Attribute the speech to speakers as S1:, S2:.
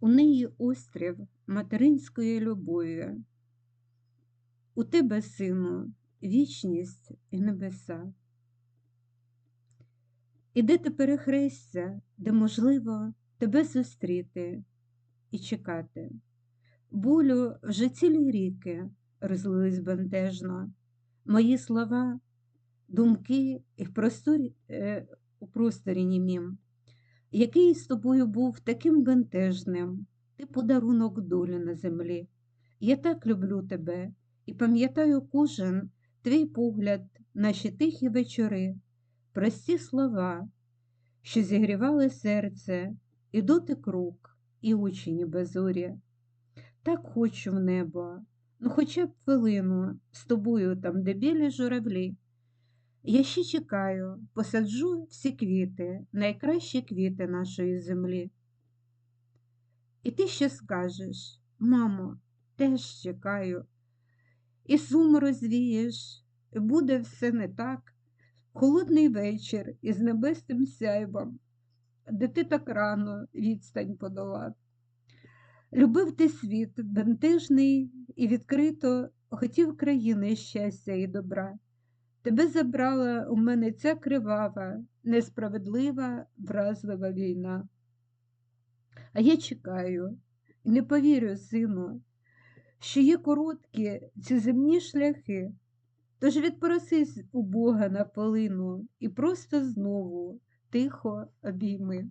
S1: У неї острів материнської любові. У тебе, сину, вічність і небеса. І де ти перехрестя, де можливо тебе зустріти і чекати. Болю вже цілі ріки розлились бентежно, мої слова, думки і в просторі, е, у просторі німім, який з тобою був таким бентежним, ти подарунок долі на землі. Я так люблю тебе і пам'ятаю кожен твій погляд, наші тихі вечори, прості слова, що зігрівали серце, і дотик рук, і очі ніби зорі. Так хочу в небо, ну хоча б хвилину з тобою там, де білі журавлі. Я ще чекаю, посаджу всі квіти, найкращі квіти нашої землі. І ти ще скажеш, мамо, теж чекаю, і сум розвієш, буде все не так. Холодний вечір із небесним сяйвом, де ти так рано відстань подолав. Любив ти світ, бентежний і відкрито хотів країни щастя і добра. Тебе забрала у мене ця кривава, несправедлива, вразлива війна. А я чекаю і не повірю, сину, що є короткі ці земні шляхи, тож відпросись у Бога на полину і просто знову тихо обійми.